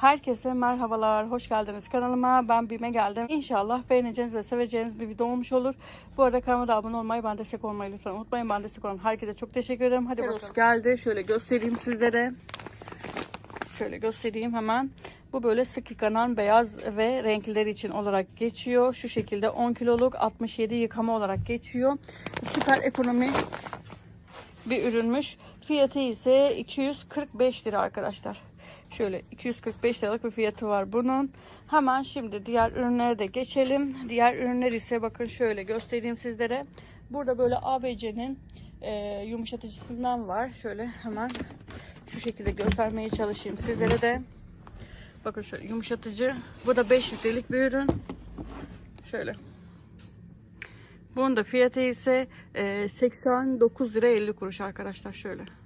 Herkese merhabalar, hoş geldiniz kanalıma. Ben Bime geldim. İnşallah beğeneceğiniz ve seveceğiniz bir video olmuş olur. Bu arada kanalıma da abone olmayı, bana destek olmayı lütfen unutmayın. Bana destek olan herkese çok teşekkür ederim. Hadi bakalım. geldi. Şöyle göstereyim sizlere. Şöyle göstereyim hemen. Bu böyle sık yıkanan beyaz ve renkliler için olarak geçiyor. Şu şekilde 10 kiloluk 67 yıkama olarak geçiyor. Süper ekonomi bir ürünmüş. Fiyatı ise 245 lira arkadaşlar. Şöyle 245 liralık bir fiyatı var bunun. Hemen şimdi diğer ürünlere de geçelim. Diğer ürünler ise bakın şöyle göstereyim sizlere. Burada böyle ABC'nin e, yumuşatıcısından var. Şöyle hemen şu şekilde göstermeye çalışayım sizlere de. Bakın şöyle yumuşatıcı. Bu da 5 litrelik bir ürün. Şöyle. Bunun da fiyatı ise e, 89 lira 50 kuruş arkadaşlar şöyle.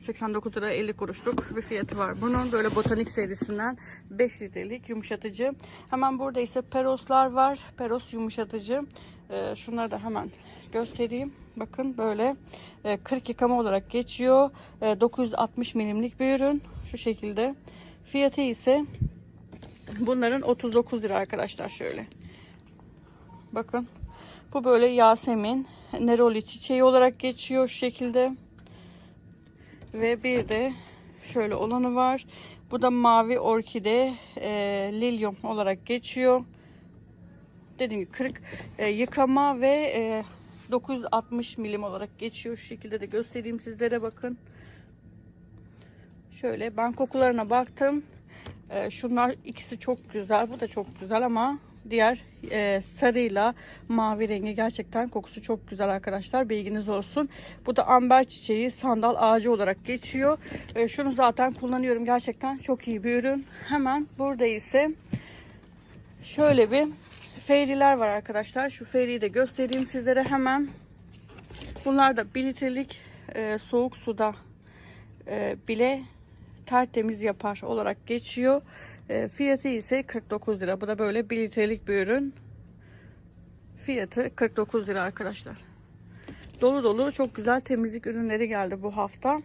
89 lira 50 kuruşluk bir fiyatı var. Bunun böyle botanik serisinden 5 litrelik yumuşatıcı. Hemen burada ise Peros'lar var. Peros yumuşatıcı. E, şunları da hemen göstereyim. Bakın böyle e, 40 yıkama olarak geçiyor. E, 960 milimlik bir ürün. Şu şekilde. Fiyatı ise bunların 39 lira arkadaşlar şöyle. Bakın. Bu böyle Yasemin Neroli çiçeği olarak geçiyor şu şekilde. Ve bir de şöyle olanı var. Bu da mavi orkide e, lilyum olarak geçiyor. Dediğim gibi 40 e, yıkama ve e, 960 milim olarak geçiyor. Şu şekilde de göstereyim sizlere bakın. Şöyle ben kokularına baktım. E, şunlar ikisi çok güzel. Bu da çok güzel ama diğer e, sarıyla mavi rengi gerçekten kokusu çok güzel arkadaşlar. Bilginiz olsun. Bu da amber çiçeği sandal ağacı olarak geçiyor. E, şunu zaten kullanıyorum. Gerçekten çok iyi bir ürün. Hemen burada ise şöyle bir fairy'ler var arkadaşlar. Şu fairy'yi de göstereyim sizlere hemen. Bunlar da 1 litrelik e, soğuk suda e, bile tertemiz yapar olarak geçiyor. E, fiyatı ise 49 lira. Bu da böyle 1 litrelik bir ürün. Fiyatı 49 lira arkadaşlar. Dolu dolu çok güzel temizlik ürünleri geldi bu hafta.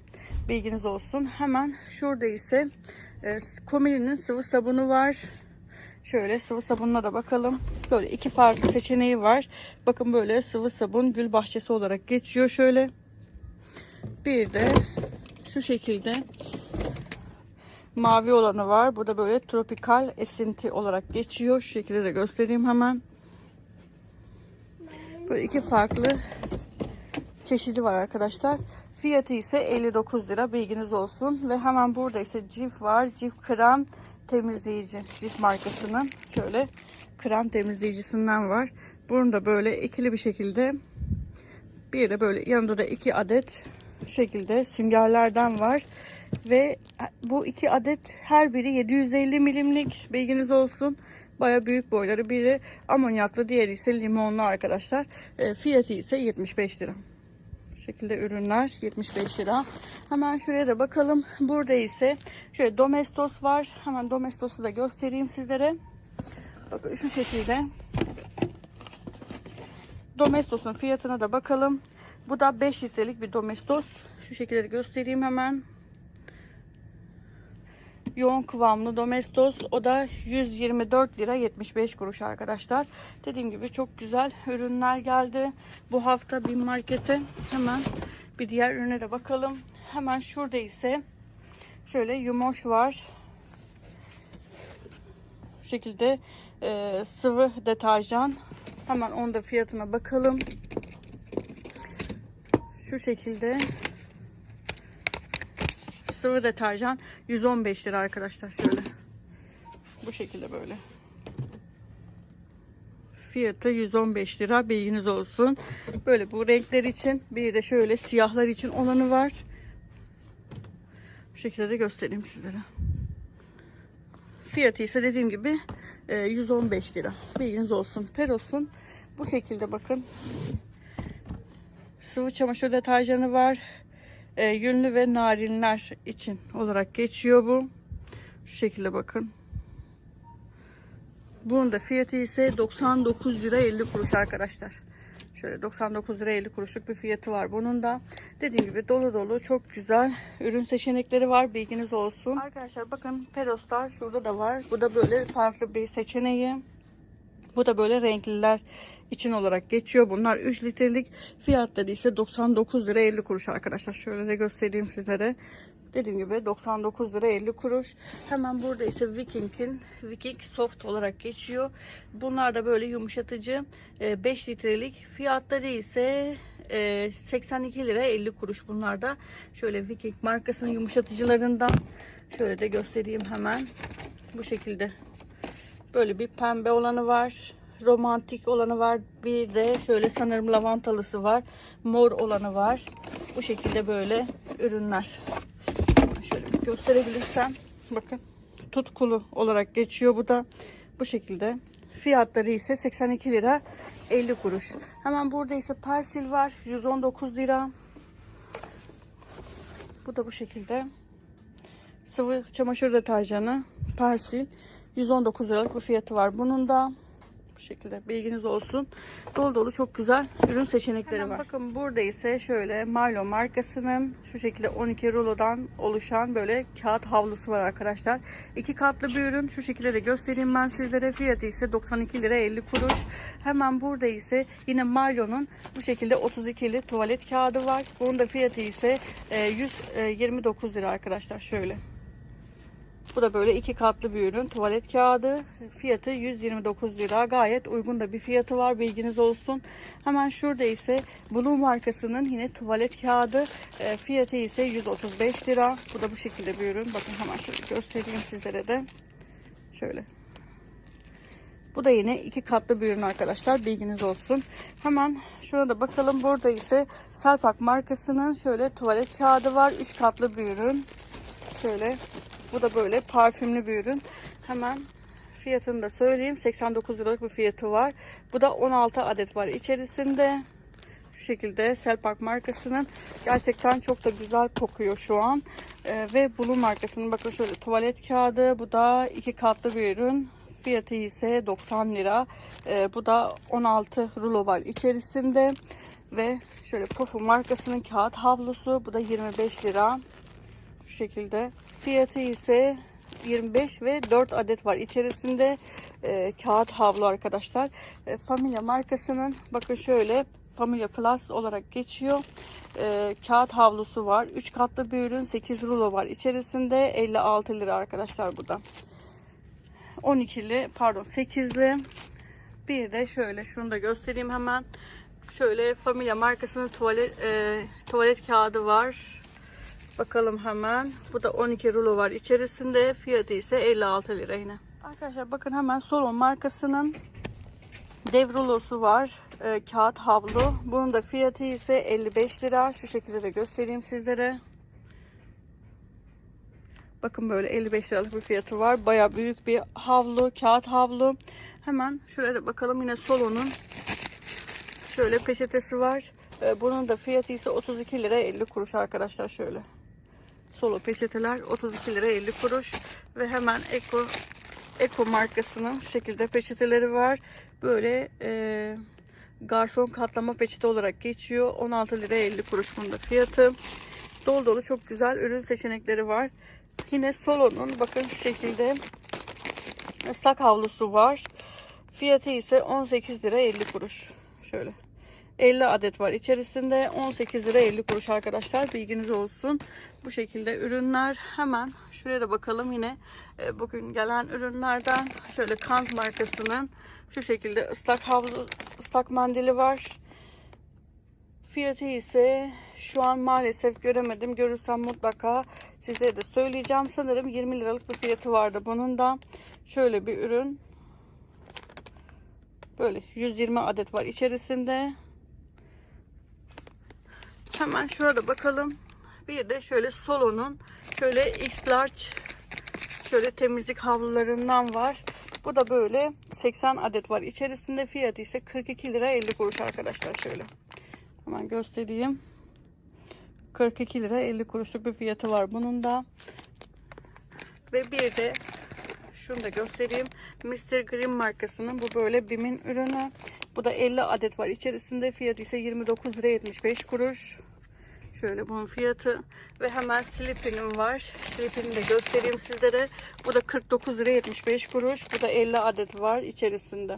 Bilginiz olsun. Hemen şurada ise e, Komili'nin sıvı sabunu var. Şöyle sıvı sabununa da bakalım. Böyle iki farklı seçeneği var. Bakın böyle sıvı sabun gül bahçesi olarak geçiyor şöyle. Bir de şu şekilde mavi olanı var. Bu da böyle tropikal esinti olarak geçiyor. Şu şekilde de göstereyim hemen. Böyle iki farklı çeşidi var arkadaşlar. Fiyatı ise 59 lira bilginiz olsun. Ve hemen burada ise Cif var. Cif krem temizleyici. Cif markasının şöyle krem temizleyicisinden var. Bunu da böyle ikili bir şekilde bir de böyle yanında da iki adet şekilde süngerlerden var. Ve bu iki adet her biri 750 milimlik bilginiz olsun. Baya büyük boyları. Biri amonyaklı diğeri ise limonlu arkadaşlar. E, fiyatı ise 75 lira. Bu şekilde ürünler 75 lira. Hemen şuraya da bakalım. Burada ise şöyle Domestos var. Hemen Domestos'u da göstereyim sizlere. Bakın şu şekilde. Domestos'un fiyatına da bakalım. Bu da 5 litrelik bir Domestos. Şu şekilde göstereyim hemen. Yoğun kıvamlı Domestos. O da 124 lira 75 kuruş arkadaşlar. Dediğim gibi çok güzel ürünler geldi. Bu hafta bir markete hemen bir diğer ürüne de bakalım. Hemen şurada ise şöyle yumoş var. Bu şekilde e, sıvı deterjan. Hemen onun da fiyatına bakalım. Şu şekilde sıvı deterjan 115 lira arkadaşlar şöyle. Bu şekilde böyle. Fiyatı 115 lira bilginiz olsun. Böyle bu renkler için bir de şöyle siyahlar için olanı var. Bu şekilde de göstereyim sizlere. Fiyatı ise dediğim gibi 115 lira. Bilginiz olsun. Peros'un bu şekilde bakın. Sıvı çamaşır deterjanı var. E, yünlü ve narinler için olarak geçiyor bu. Şu şekilde bakın. Bunun da fiyatı ise 99 lira 50 kuruş arkadaşlar. Şöyle 99 lira 50 kuruşluk bir fiyatı var bunun da. Dediğim gibi dolu dolu çok güzel ürün seçenekleri var. Bilginiz olsun. Arkadaşlar bakın Peroslar şurada da var. Bu da böyle farklı bir seçeneği. Bu da böyle renkliler için olarak geçiyor. Bunlar 3 litrelik. Fiyatları ise 99 lira 50 kuruş arkadaşlar. Şöyle de göstereyim sizlere. Dediğim gibi 99 lira 50 kuruş. Hemen burada ise Viking'in Viking Soft olarak geçiyor. Bunlar da böyle yumuşatıcı e, 5 litrelik. Fiyatları ise e, 82 lira 50 kuruş bunlar da. Şöyle Viking markasının yumuşatıcılarından şöyle de göstereyim hemen. Bu şekilde Böyle bir pembe olanı var. Romantik olanı var. Bir de şöyle sanırım lavantalısı var. Mor olanı var. Bu şekilde böyle ürünler. Şöyle bir gösterebilirsem. Bakın tutkulu olarak geçiyor bu da. Bu şekilde. Fiyatları ise 82 lira 50 kuruş. Hemen burada ise persil var. 119 lira. Bu da bu şekilde. Sıvı çamaşır deterjanı persil 119 liralık bir fiyatı var. Bunun da şekilde bilginiz olsun. Dolu dolu çok güzel ürün seçenekleri var. Bakın burada ise şöyle Milo markasının şu şekilde 12 rulodan oluşan böyle kağıt havlusu var arkadaşlar. İki katlı bir ürün. Şu şekilde de göstereyim ben sizlere. Fiyatı ise 92 lira 50 kuruş. Hemen burada ise yine Milo'nun bu şekilde 32'li tuvalet kağıdı var. Bunun da fiyatı ise e, 129 lira arkadaşlar. Şöyle. Bu da böyle iki katlı bir ürün. Tuvalet kağıdı. Fiyatı 129 lira. Gayet uygun da bir fiyatı var. Bilginiz olsun. Hemen şurada ise Blue markasının yine tuvalet kağıdı. E, fiyatı ise 135 lira. Bu da bu şekilde bir ürün. Bakın hemen şöyle göstereyim sizlere de. Şöyle. Bu da yine iki katlı bir ürün arkadaşlar. Bilginiz olsun. Hemen şuna da bakalım. Burada ise Selpak markasının şöyle tuvalet kağıdı var. Üç katlı bir ürün. Şöyle bu da böyle parfümlü bir ürün. Hemen fiyatını da söyleyeyim. 89 liralık bir fiyatı var. Bu da 16 adet var içerisinde. Şu şekilde Selpak markasının gerçekten çok da güzel kokuyor şu an. Ee, ve Blue markasının bakın şöyle tuvalet kağıdı. Bu da iki katlı bir ürün. Fiyatı ise 90 lira. Ee, bu da 16 rulo var içerisinde. Ve şöyle Pufu markasının kağıt havlusu. Bu da 25 lira. Şekilde. Fiyatı ise 25 ve 4 adet var içerisinde e, kağıt havlu arkadaşlar. E, Familia markasının bakın şöyle Familia Plus olarak geçiyor. E, kağıt havlusu var. 3 katlı bir ürün 8 rulo var içerisinde 56 lira arkadaşlar bu da. 12'li pardon 8'li bir de şöyle şunu da göstereyim hemen. Şöyle Familia markasının tuvalet e, tuvalet kağıdı var. Bakalım hemen. Bu da 12 rulo var içerisinde. Fiyatı ise 56 lira yine. Arkadaşlar bakın hemen Solon markasının dev rulosu var. Ee, kağıt havlu. Bunun da fiyatı ise 55 lira. Şu şekilde de göstereyim sizlere. Bakın böyle 55 liralık bir fiyatı var. Baya büyük bir havlu. Kağıt havlu. Hemen şuraya da bakalım. Yine Solon'un şöyle peçetesi var. Ee, Bunun da fiyatı ise 32 lira 50 kuruş arkadaşlar şöyle. Solo peçeteler 32 lira 50 kuruş ve hemen Eko Eko markasının şekilde peçeteleri var. Böyle e, garson katlama peçete olarak geçiyor. 16 lira 50 kuruş bunda fiyatı. Dolu dolu çok güzel ürün seçenekleri var. Yine Solo'nun bakın şu şekilde ıslak havlusu var. Fiyatı ise 18 lira 50 kuruş. Şöyle. 50 adet var içerisinde. 18 lira 50 kuruş arkadaşlar. Bilginiz olsun. Bu şekilde ürünler. Hemen şuraya da bakalım yine. E, bugün gelen ürünlerden şöyle Kanz markasının şu şekilde ıslak havlu ıslak mendili var. Fiyatı ise şu an maalesef göremedim. Görürsem mutlaka size de söyleyeceğim. Sanırım 20 liralık bir fiyatı vardı bunun da. Şöyle bir ürün. Böyle 120 adet var içerisinde. Hemen şurada bakalım. Bir de şöyle Solo'nun şöyle X large şöyle temizlik havlularından var. Bu da böyle 80 adet var. İçerisinde fiyatı ise 42 lira 50 kuruş arkadaşlar şöyle. Hemen göstereyim. 42 lira 50 kuruşluk bir fiyatı var bunun da. Ve bir de şunu da göstereyim. Mr. Green markasının bu böyle BİM'in ürünü. Bu da 50 adet var içerisinde. Fiyatı ise 29 lira 75 kuruş. Şöyle bunun fiyatı. Ve hemen slippinim var. Slipini de göstereyim sizlere. Bu da 49 lira 75 kuruş. Bu da 50 adet var içerisinde.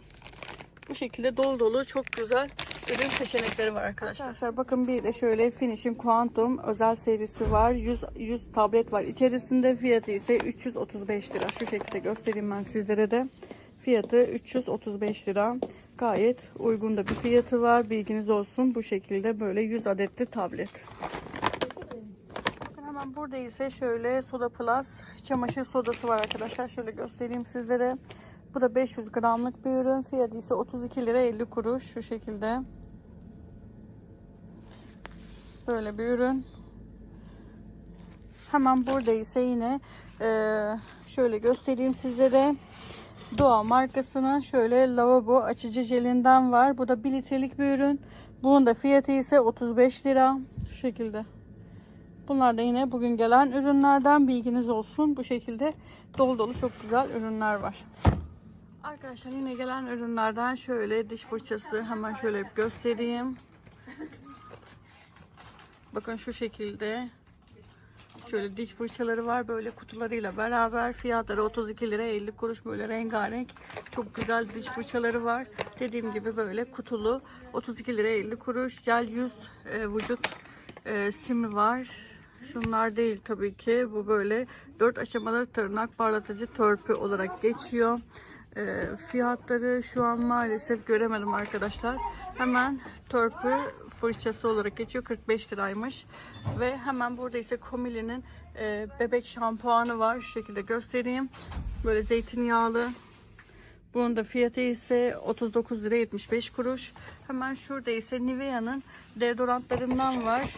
Bu şekilde dolu dolu çok güzel ürün seçenekleri var arkadaşlar. Arkadaşlar bakın bir de şöyle Finish'in Quantum özel serisi var. 100, 100 tablet var içerisinde. Fiyatı ise 335 lira. Şu şekilde göstereyim ben sizlere de. Fiyatı 335 lira. Gayet uygun da bir fiyatı var. Bilginiz olsun. Bu şekilde böyle 100 adetli tablet. Bakın hemen burada ise şöyle Soda Plus çamaşır sodası var arkadaşlar. Şöyle göstereyim sizlere. Bu da 500 gramlık bir ürün. Fiyatı ise 32 lira 50 kuruş. Şu şekilde. Böyle bir ürün. Hemen burada ise yine şöyle göstereyim sizlere. Doğa markasının şöyle lavabo açıcı jelinden var. Bu da 1 litrelik bir ürün. Bunun da fiyatı ise 35 lira. Şu şekilde. Bunlar da yine bugün gelen ürünlerden bilginiz olsun. Bu şekilde dolu dolu çok güzel ürünler var. Arkadaşlar yine gelen ürünlerden şöyle diş fırçası hemen şöyle göstereyim. Bakın şu şekilde Şöyle diş fırçaları var böyle kutularıyla beraber. Fiyatları 32 lira 50 kuruş böyle rengarenk. Çok güzel diş fırçaları var. Dediğim gibi böyle kutulu 32 lira 50 kuruş. Gel yüz e, vücut e, simi var. Şunlar değil tabii ki. Bu böyle 4 aşamalı tırnak parlatıcı törpü olarak geçiyor. E, fiyatları şu an maalesef göremedim arkadaşlar. Hemen törpü fırçası olarak geçiyor. 45 liraymış. Ve hemen burada ise Komili'nin e, bebek şampuanı var. Şu şekilde göstereyim. Böyle zeytinyağlı. Bunun da fiyatı ise 39 lira 75 kuruş. Hemen şurada ise Nivea'nın deodorantlarından var.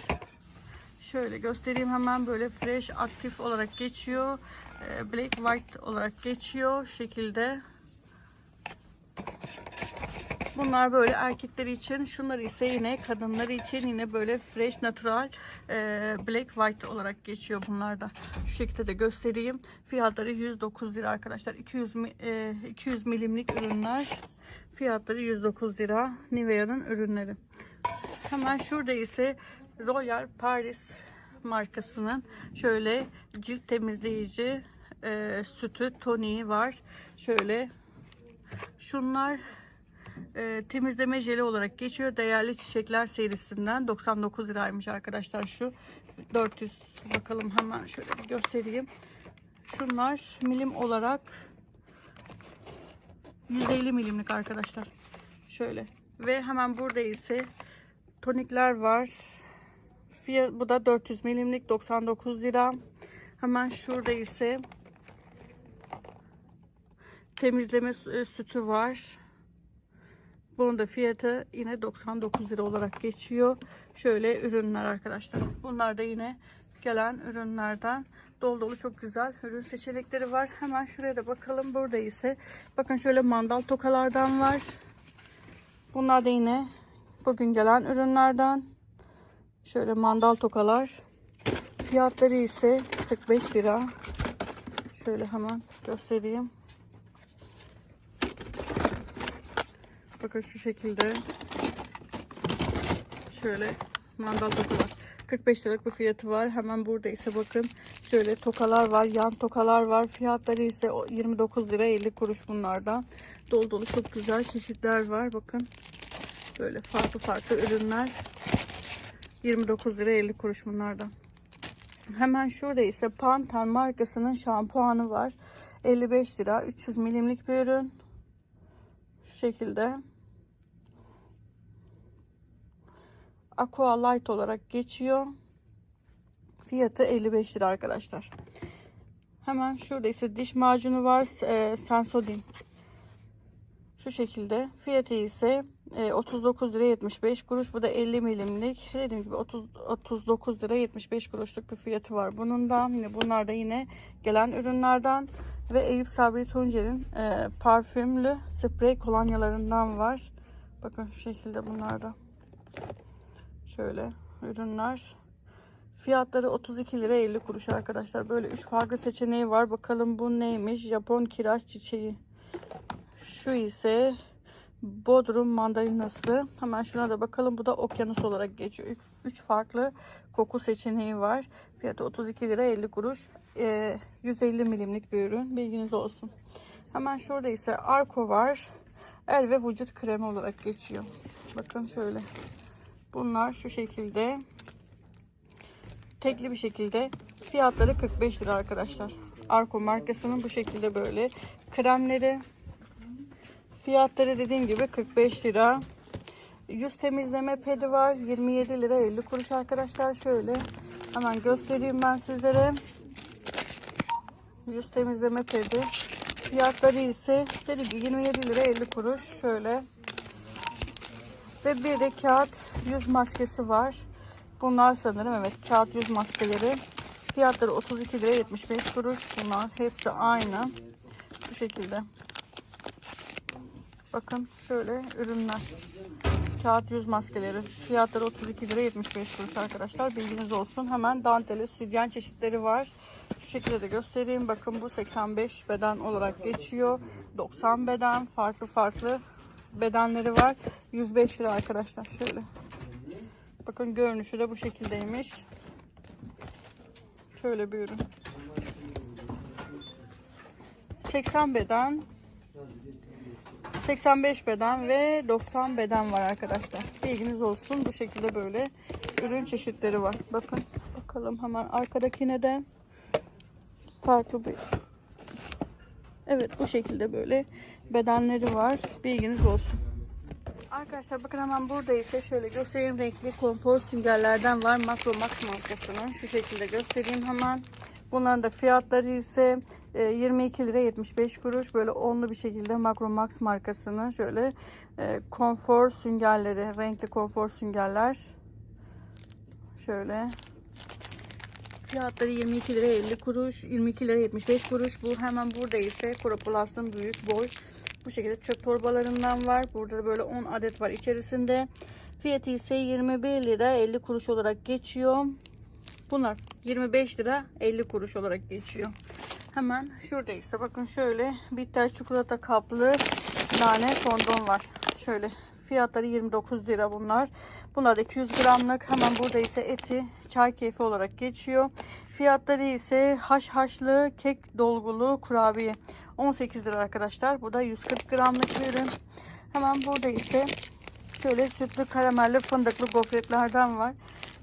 Şöyle göstereyim hemen böyle fresh aktif olarak geçiyor. E, Black white olarak geçiyor. Şekilde. Bunlar böyle erkekler için. Şunlar ise yine kadınlar için yine böyle fresh natural e, black white olarak geçiyor bunlar da. Şu şekilde de göstereyim. Fiyatları 109 lira arkadaşlar. 200 mi- e, 200 milimlik ürünler. Fiyatları 109 lira. Nivea'nın ürünleri. Hemen şurada ise Royal Paris markasının şöyle cilt temizleyici e, sütü toniği var. Şöyle şunlar e, temizleme jeli olarak geçiyor. Değerli Çiçekler serisinden 99 liraymış arkadaşlar şu. 400 bakalım hemen şöyle bir göstereyim. Şunlar milim olarak 150 milimlik arkadaşlar. Şöyle. Ve hemen burada ise tonikler var. Fiyat, bu da 400 milimlik 99 lira. Hemen şurada ise temizleme sü- sütü var. Bunun da fiyatı yine 99 lira olarak geçiyor. Şöyle ürünler arkadaşlar. Bunlar da yine gelen ürünlerden dolu dolu çok güzel ürün seçenekleri var. Hemen şuraya da bakalım. Burada ise bakın şöyle mandal tokalardan var. Bunlar da yine bugün gelen ürünlerden. Şöyle mandal tokalar. Fiyatları ise 45 lira. Şöyle hemen göstereyim. Bakın şu şekilde. Şöyle mandal tokalar. 45 liralık bir fiyatı var. Hemen burada ise bakın şöyle tokalar var. Yan tokalar var. Fiyatları ise o 29 lira 50 kuruş bunlardan. Dolu dolu çok güzel çeşitler var. Bakın böyle farklı farklı ürünler. 29 lira 50 kuruş bunlardan. Hemen şurada ise Pantan markasının şampuanı var. 55 lira 300 milimlik bir ürün. Şu şekilde. Aqua Light olarak geçiyor. Fiyatı 55 lira arkadaşlar. Hemen şurada ise diş macunu var. E, Sensodyne. Şu şekilde. Fiyatı ise e, 39 lira 75 kuruş. Bu da 50 milimlik. Dediğim gibi 30, 39 lira 75 kuruşluk bir fiyatı var. Bunun da yine bunlar da yine gelen ürünlerden ve Eyüp Sabri Tuncer'in e, parfümlü sprey kolonyalarından var. Bakın şu şekilde bunlar da. Şöyle ürünler. Fiyatları 32 lira 50 kuruş arkadaşlar. Böyle üç farklı seçeneği var. Bakalım bu neymiş? Japon kiraz çiçeği. Şu ise Bodrum mandalinası. Hemen şuna da bakalım. Bu da okyanus olarak geçiyor. 3 farklı koku seçeneği var. Fiyatı 32 lira 50 kuruş. Ee, 150 milimlik bir ürün. Bilginiz olsun. Hemen şurada ise Arko var. El ve vücut kremi olarak geçiyor. Bakın şöyle. Bunlar şu şekilde. Tekli bir şekilde. Fiyatları 45 lira arkadaşlar. Arko markasının bu şekilde böyle kremleri. Fiyatları dediğim gibi 45 lira. Yüz temizleme pedi var. 27 lira 50 kuruş arkadaşlar. Şöyle hemen göstereyim ben sizlere. Yüz temizleme pedi. Fiyatları ise dediğim gibi 27 lira 50 kuruş. Şöyle. Ve bir de kağıt yüz maskesi var. Bunlar sanırım evet kağıt yüz maskeleri. Fiyatları 32 lira 75 kuruş. Bunlar hepsi aynı. Bu şekilde. Bakın şöyle ürünler. Kağıt yüz maskeleri. Fiyatları 32 lira 75 kuruş arkadaşlar. Bilginiz olsun. Hemen danteli sütyen çeşitleri var. Şu şekilde de göstereyim. Bakın bu 85 beden olarak geçiyor. 90 beden. Farklı farklı bedenleri var. 105 lira arkadaşlar. Şöyle. Bakın görünüşü de bu şekildeymiş. Şöyle bir ürün. 80 beden 85 beden ve 90 beden var arkadaşlar. Bilginiz olsun. Bu şekilde böyle ürün çeşitleri var. Bakın bakalım hemen arkadakine de farklı bir Evet bu şekilde böyle bedenleri var. Bilginiz olsun. Arkadaşlar bakın hemen burada ise şöyle göstereyim renkli konfor süngerlerden var. Makro Max markasının. Şu şekilde göstereyim hemen. Bunların da fiyatları ise e, 22 lira 75 kuruş. Böyle onlu bir şekilde Makro Max markasının şöyle e, konfor süngerleri. Renkli konfor süngerler. Şöyle. Fiyatları 22 lira 50 kuruş. 22 lira 75 kuruş. Bu hemen burada ise Koroplast'ın büyük boy bu şekilde çöp torbalarından var. Burada da böyle 10 adet var içerisinde. Fiyatı ise 21 lira 50 kuruş olarak geçiyor. Bunlar 25 lira 50 kuruş olarak geçiyor. Hemen şurada ise bakın şöyle bitter çikolata kaplı nane fondon var. Şöyle fiyatları 29 lira bunlar. Bunlar da 200 gramlık. Hemen burada ise eti çay keyfi olarak geçiyor. Fiyatları ise haşhaşlı kek dolgulu kurabiye. 18 lira arkadaşlar. Bu da 140 gramlık bir ürün. Hemen burada ise şöyle sütlü karamelli fındıklı gofretlerden var.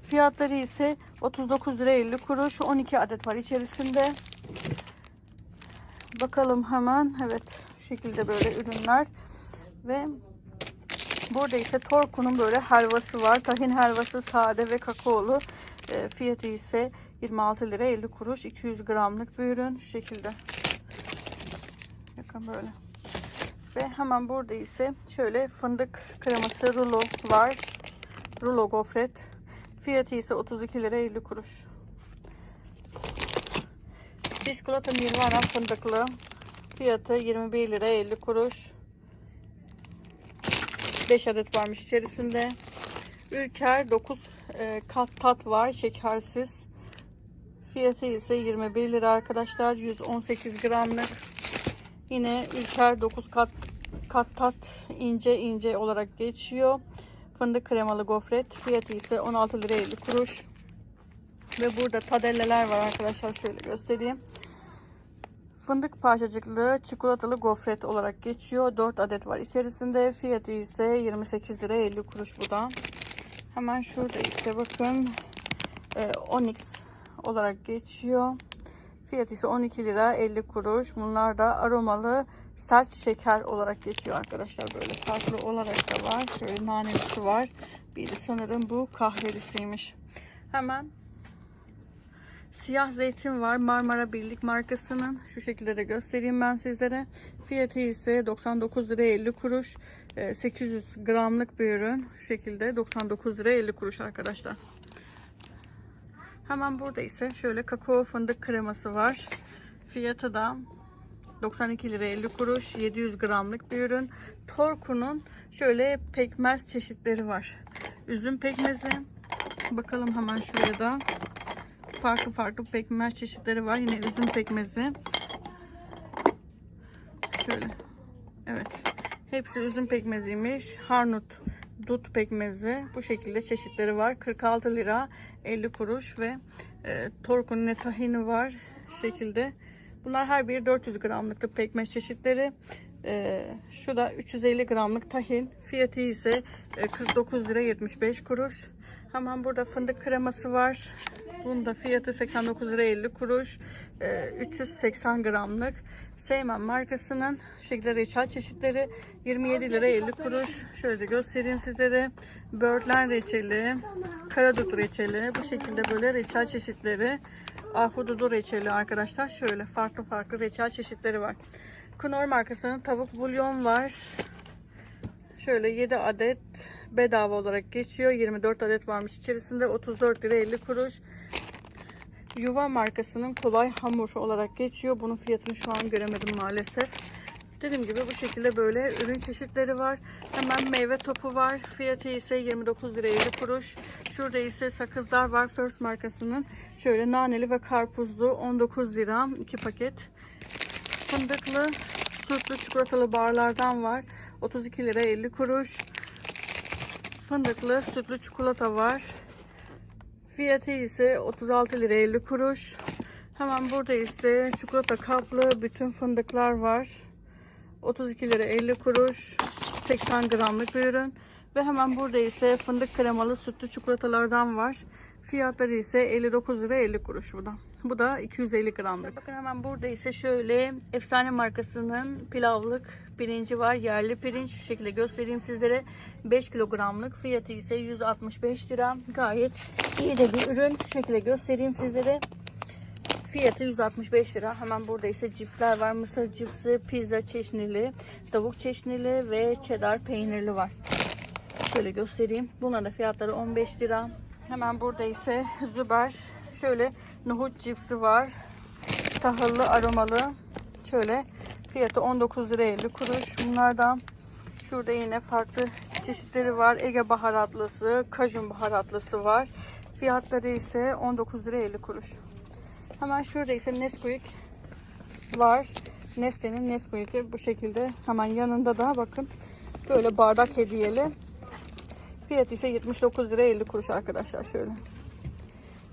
Fiyatları ise 39 lira 50 kuruş. 12 adet var içerisinde. Bakalım hemen. Evet şu şekilde böyle ürünler. Ve burada ise Torku'nun böyle helvası var. Tahin helvası sade ve kakaolu. E, fiyatı ise 26 lira 50 kuruş. 200 gramlık bir ürün. Şu şekilde. Bakın böyle. Ve hemen burada ise şöyle fındık kreması rulo var. Rulo gofret. Fiyatı ise 32 lira 50 kuruş. Biskolata Nirvana fındıklı. Fiyatı 21 lira 50 kuruş. 5 adet varmış içerisinde. Ülker 9 e, kat tat var şekersiz. Fiyatı ise 21 lira arkadaşlar. 118 gramlık. Yine Ülker 9 kat kat tat ince ince olarak geçiyor. Fındık kremalı gofret. Fiyatı ise 16 lira 50 kuruş. Ve burada tadelleler var arkadaşlar. Şöyle göstereyim. Fındık parçacıklı çikolatalı gofret olarak geçiyor. 4 adet var içerisinde. Fiyatı ise 28 lira 50 kuruş bu da. Hemen şurada ise bakın e, Onyx olarak geçiyor. Fiyatı ise 12 lira 50 kuruş. Bunlar da aromalı sert şeker olarak geçiyor arkadaşlar. Böyle farklı olarak da var. Şöyle nanelisi var. Bir sanırım bu kahvelisiymiş. Hemen siyah zeytin var. Marmara Birlik markasının. Şu şekilde de göstereyim ben sizlere. Fiyatı ise 99 lira 50 kuruş. Ee, 800 gramlık bir ürün. Şu şekilde 99 lira 50 kuruş arkadaşlar. Hemen burada ise şöyle kakao fındık kreması var. Fiyatı da 92 lira 50 kuruş. 700 gramlık bir ürün. Torku'nun şöyle pekmez çeşitleri var. Üzüm pekmezi. Bakalım hemen şuraya da. Farklı farklı pekmez çeşitleri var. Yine üzüm pekmezi. Şöyle. Evet. Hepsi üzüm pekmeziymiş. Harnut dut pekmezi. Bu şekilde çeşitleri var. 46 lira 50 kuruş ve e, Torkun ne tahini var. Şekilde. Bunlar her biri 400 gramlık pekmez çeşitleri. E, şu da 350 gramlık tahin. Fiyatı ise e, 49 lira 75 kuruş. Hemen burada fındık kreması var. Bunun da fiyatı 89 lira 50 kuruş. Ee, 380 gramlık. Seymen markasının şu şekilde reçel çeşitleri 27 lira 50 kuruş. Şöyle göstereyim sizlere. Böğürtlen reçeli, karadut reçeli. Bu şekilde böyle reçel çeşitleri. Ahududu reçeli arkadaşlar. Şöyle farklı farklı reçel çeşitleri var. Knorr markasının tavuk bulyon var. Şöyle 7 adet bedava olarak geçiyor. 24 adet varmış içerisinde. 34 lira 50 kuruş. Yuva markasının kolay hamur olarak geçiyor. Bunun fiyatını şu an göremedim maalesef. Dediğim gibi bu şekilde böyle ürün çeşitleri var. Hemen meyve topu var. Fiyatı ise 29 lira 50 kuruş. Şurada ise sakızlar var. First markasının. Şöyle naneli ve karpuzlu 19 lira 2 paket. Fındıklı sütlü çikolatalı barlardan var. 32 lira 50 kuruş. Fındıklı sütlü çikolata var. Fiyatı ise 36 lira 50 kuruş. Hemen burada ise çikolata kaplı bütün fındıklar var. 32 lira 50 kuruş. 80 gramlık bir ürün. Ve hemen burada ise fındık kremalı sütlü çikolatalardan var. Fiyatları ise 59 lira 50 kuruş bu. Bu da 250 gramlık. Bakın hemen burada ise şöyle efsane markasının pilavlık pirinci var. Yerli pirinç şu şekilde göstereyim sizlere. 5 kilogramlık fiyatı ise 165 lira. Gayet iyi de bir ürün. Şu şekilde göstereyim sizlere. Fiyatı 165 lira. Hemen burada ise cipsler var. Mısır cipsi, pizza çeşnili, tavuk çeşnili ve cheddar peynirli var. Şöyle göstereyim. Buna da fiyatları 15 lira. Hemen burada ise Züber şöyle nohut cipsi var. Tahıllı aromalı. Şöyle fiyatı 19 lira 50 kuruş. Bunlardan şurada yine farklı çeşitleri var. Ege baharatlısı, kajun baharatlısı var. Fiyatları ise 19 lira 50 kuruş. Hemen şurada ise Nesquik var. Nestle'nin Nesquik'i bu şekilde. Hemen yanında da bakın böyle bardak hediyeli. Fiyatı ise 79 lira 50 kuruş arkadaşlar şöyle.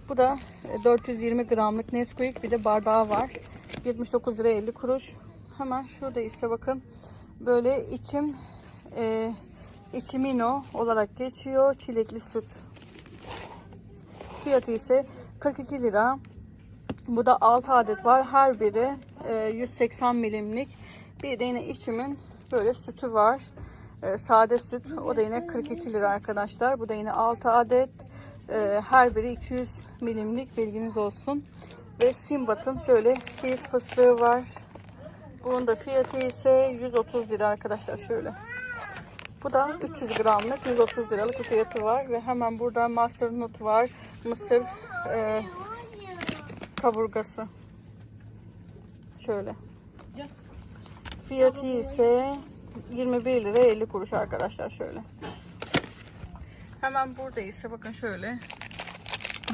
Bu da e, 420 gramlık Nesquik bir de bardağı var. 79 lira 50 kuruş. Hemen şurada ise bakın böyle içim e, içimino olarak geçiyor. Çilekli süt. Fiyatı ise 42 lira. Bu da 6 adet var. Her biri e, 180 milimlik. Bir de yine içimin böyle sütü var. E, sade süt. O da yine 42 lira arkadaşlar. Bu da yine 6 adet. E, her biri 200 milimlik bilginiz olsun. Ve Simbat'ın şöyle siirt fıstığı var. Bunun da fiyatı ise 130 lira arkadaşlar şöyle. Bu da 300 gramlık 130 liralık fiyatı var. Ve hemen burada Master Nut var. Mısır e, kaburgası. Şöyle. Fiyatı ise 21 lira 50 kuruş arkadaşlar şöyle. Hemen burada ise bakın şöyle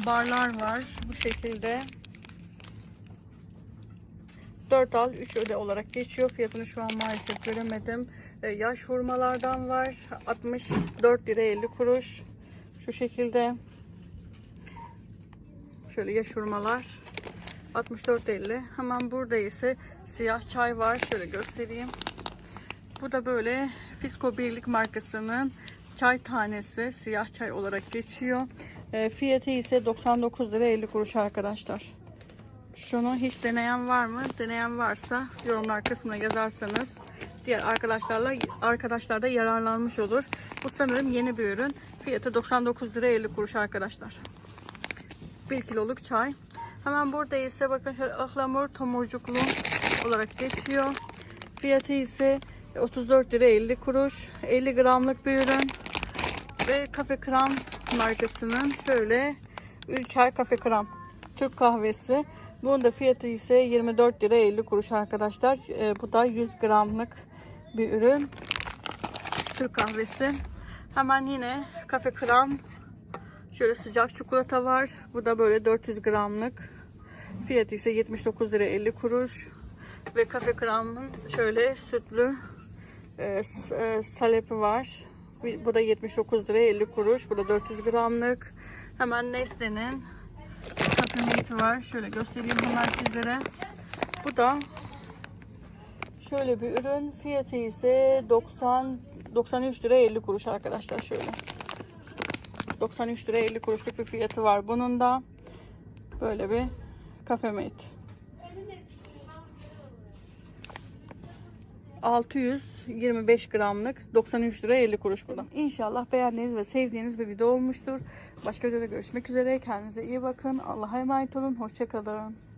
barlar var bu şekilde. 4 al 3 öde olarak geçiyor. Fiyatını şu an maalesef göremedim. Ee, yaş hurmalardan var. 64 lira 50 kuruş. Şu şekilde. Şöyle yaş hurmalar. 64.50. Hemen burada ise siyah çay var. Şöyle göstereyim. Bu da böyle Fisko Birlik markasının çay tanesi siyah çay olarak geçiyor. E, fiyatı ise 99 lira 50 kuruş arkadaşlar. Şunu hiç deneyen var mı? Deneyen varsa yorumlar kısmına yazarsanız diğer arkadaşlarla arkadaşlar da yararlanmış olur. Bu sanırım yeni bir ürün. Fiyatı 99 lira 50 kuruş arkadaşlar. 1 kiloluk çay. Hemen burada ise bakın şöyle ıhlamur tomurcuklu olarak geçiyor. Fiyatı ise 34 lira 50 kuruş. 50 gramlık bir ürün. Ve Kafe Kram markasının şöyle Ülker Kafe Kram Türk kahvesi. Bunun da fiyatı ise 24 lira 50 kuruş arkadaşlar. Ee, bu da 100 gramlık bir ürün. Türk kahvesi. Hemen yine Kafe Kram Şöyle sıcak çikolata var. Bu da böyle 400 gramlık. Fiyatı ise 79 lira 50 kuruş. Ve kafe kramın şöyle sütlü e, e, salepi var. Bu da 79 lira 50 kuruş. Bu da 400 gramlık. Hemen Nestle'nin Katamate var. Şöyle göstereyim hemen sizlere. Bu da şöyle bir ürün. Fiyatı ise 90 93 lira 50 kuruş arkadaşlar şöyle. 93 lira 50 kuruşluk bir fiyatı var bunun da. Böyle bir Kafemate. 625 gramlık 93 lira 50 kuruş bu. İnşallah beğendiğiniz ve sevdiğiniz bir video olmuştur. Başka videoda görüşmek üzere. Kendinize iyi bakın. Allah'a emanet olun. Hoşçakalın.